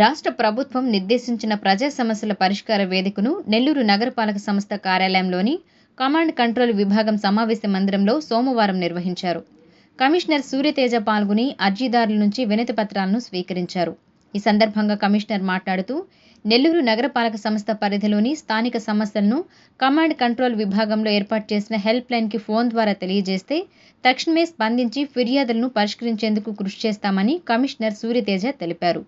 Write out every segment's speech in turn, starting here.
రాష్ట్ర ప్రభుత్వం నిర్దేశించిన ప్రజా సమస్యల పరిష్కార వేదికను నెల్లూరు నగరపాలక సంస్థ కార్యాలయంలోని కమాండ్ కంట్రోల్ విభాగం సమావేశ మందిరంలో సోమవారం నిర్వహించారు. కమిషనర్ సూర్యతేజ పాల్గొని అర్జీదారుల నుంచి వినతి పత్రాలను స్వీకరించారు. ఈ సందర్భంగా కమిషనర్ మాట్లాడుతూ నెల్లూరు నగరపాలక సంస్థ పరిధిలోని స్థానిక సమస్యలను కమాండ్ కంట్రోల్ విభాగంలో ఏర్పాటు చేసిన హెల్ప్ లైన్కి ఫోన్ ద్వారా తెలియజేస్తే తక్షణమే స్పందించి ఫిర్యాదులను పరిష్కరించేందుకు కృషి చేస్తామని కమిషనర్ సూర్యతేజ తెలిపారు.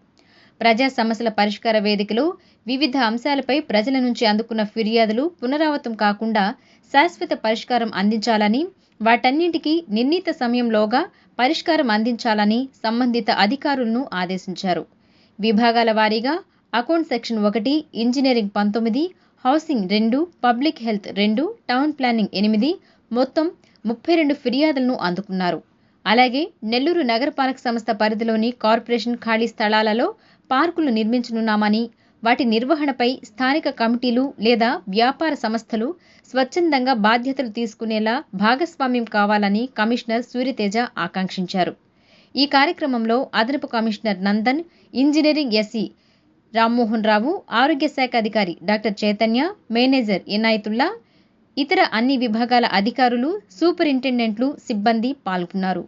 ప్రజా సమస్యల పరిష్కార వేదికలో వివిధ అంశాలపై ప్రజల నుంచి అందుకున్న ఫిర్యాదులు పునరావృతం కాకుండా శాశ్వత పరిష్కారం అందించాలని వాటన్నింటికీ నిర్ణీత సమయంలోగా పరిష్కారం అందించాలని సంబంధిత అధికారులను ఆదేశించారు. విభాగాల వారీగా అకౌంట్ సెక్షన్ ఒకటి ఇంజనీరింగ్ పంతొమ్మిది హౌసింగ్ రెండు పబ్లిక్ హెల్త్ రెండు టౌన్ ప్లానింగ్ ఎనిమిది మొత్తం ముప్పై రెండు ఫిర్యాదులను అందుకున్నారు. అలాగే నెల్లూరు నగరపాలక సంస్థ పరిధిలోని కార్పొరేషన్ ఖాళీ స్థలాలలో పార్కులు నిర్మించనున్నామని వాటి నిర్వహణపై స్థానిక కమిటీలు లేదా వ్యాపార సంస్థలు స్వచ్ఛందంగా బాధ్యతలు తీసుకునేలా భాగస్వామ్యం కావాలని కమిషనర్ సూర్యతేజ ఆకాంక్షించారు. ఈ కార్యక్రమంలో అదనపు commissioner Nandan engineering SE Rammohan Rao ఆరోగ్య శాఖ అధికారి డాక్టర్ చైతన్య మేనేజర్ ఇనాయతుల్లా ఇతర అన్ని విభాగాల అధికారులు సూపరింటెండెంట్లు సిబ్బంది పాల్గొన్నారు.